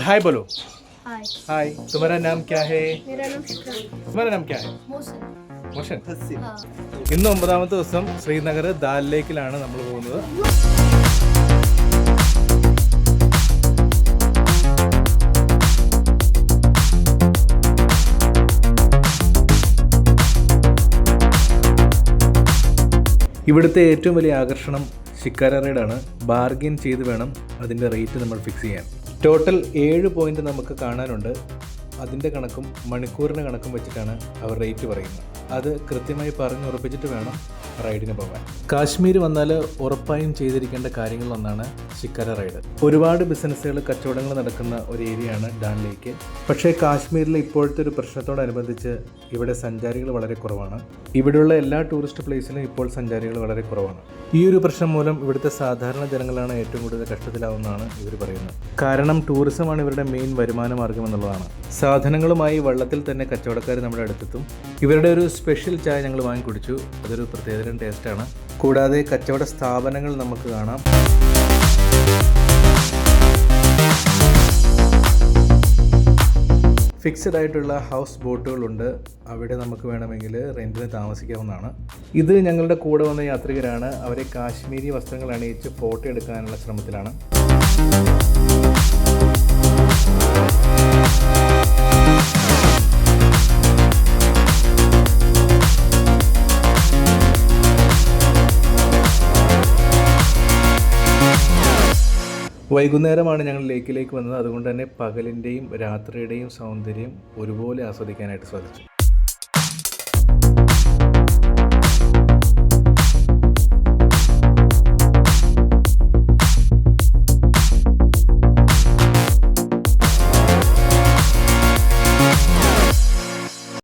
हाय बोलो हाय हाय तुम्हारा नाम क्या है मेरा नाम शिखर तुम्हारा नाम क्या है मोशन മോഷൻ हाँ ഇന്ന് ഒമ്പതാമത്തെ ദിവസം ശ്രീനഗർ ദാൽ ലേക്കിലാണ് നമ്മൾ പോകുന്നത് ഇവിടുത്തെ ഏറ്റവും വലിയ ആകർഷണം ഷിക്കാര റൈഡാണ് ബാർഗെയിൻ ചെയ്ത് വേണം അതിൻ്റെ റേറ്റ് നമ്മൾ ഫിക്സ് ചെയ്യാൻ ടോട്ടൽ ഏഴ് പോയിന്റ് നമുക്ക് കാണാനുണ്ട്. അതിന്റെ കണക്കും മണിക്കൂറിന് കണക്കും വെച്ചിട്ടാണ് അവർ റേറ്റ് പറയുന്നത്. അത് കൃത്യമായി പറഞ്ഞുറപ്പിച്ചിട്ട് വേണം റൈഡിന് പോകാൻ. കാശ്മീർ വന്നാൽ ഉറപ്പായും ചെയ്തിരിക്കേണ്ട കാര്യങ്ങളിലൊന്നാണ് ശിക്കര റൈഡ്. ഒരുപാട് ബിസിനസ്സുകൾ കച്ചവടങ്ങൾ നടക്കുന്ന ഒരു ഏരിയയാണ് ഡാൻ ലേക്ക്. പക്ഷേ കാശ്മീരിലെ ഇപ്പോഴത്തെ ഒരു പ്രശ്നത്തോടനുബന്ധിച്ച് ഇവിടെ സഞ്ചാരികൾ വളരെ കുറവാണ്. ഇവിടെയുള്ള എല്ലാ ടൂറിസ്റ്റ് പ്ലേസിലും ഇപ്പോൾ സഞ്ചാരികൾ വളരെ കുറവാണ്. ഈ ഒരു പ്രശ്നം മൂലം ഇവിടുത്തെ സാധാരണ ജനങ്ങളാണ് ഏറ്റവും കൂടുതൽ കഷ്ടത്തിലാവുന്നതാണ് ഇവർ പറയുന്നത്. കാരണം ടൂറിസമാണ് ഇവരുടെ മെയിൻ വരുമാന മാർഗം എന്നുള്ളതാണ്. സാധനങ്ങളുമായി വള്ളത്തിൽ തന്നെ കച്ചവടക്കാർ നമ്മുടെ അടുത്തെത്തും. ഇവരുടെ ഒരു സ്പെഷ്യൽ ചായ ഞങ്ങൾ വാങ്ങി കുടിച്ചു അതൊരു പ്രത്യേകതരം ടേസ്റ്റാണ്. കൂടാതെ കച്ചവട സ്ഥാപനങ്ങൾ നമുക്ക് കാണാം. ഫിക്സഡ് ആയിട്ടുള്ള ഹൗസ് ബോട്ടുകളുണ്ട് അവിടെ നമുക്ക് വേണമെങ്കിൽ റെന്റിന് താമസിക്കാവുന്നതാണ്. ഇത് ഞങ്ങളുടെ കൂടെ വന്ന യാത്രികരാണ്. അവരെ കാശ്മീരി വസ്ത്രങ്ങൾ അണിയിച്ച് ഫോട്ടോ എടുക്കാനുള്ള ശ്രമത്തിലാണ്. വൈകുന്നേരമാണ് ഞങ്ങൾ ലേക്കിലേക്ക് വന്നത്. അതുകൊണ്ട് തന്നെ പകലിന്റെയും രാത്രിയുടെയും സൗന്ദര്യം ഒരുപോലെ ആസ്വദിക്കാനായിട്ട് സാധിച്ചു.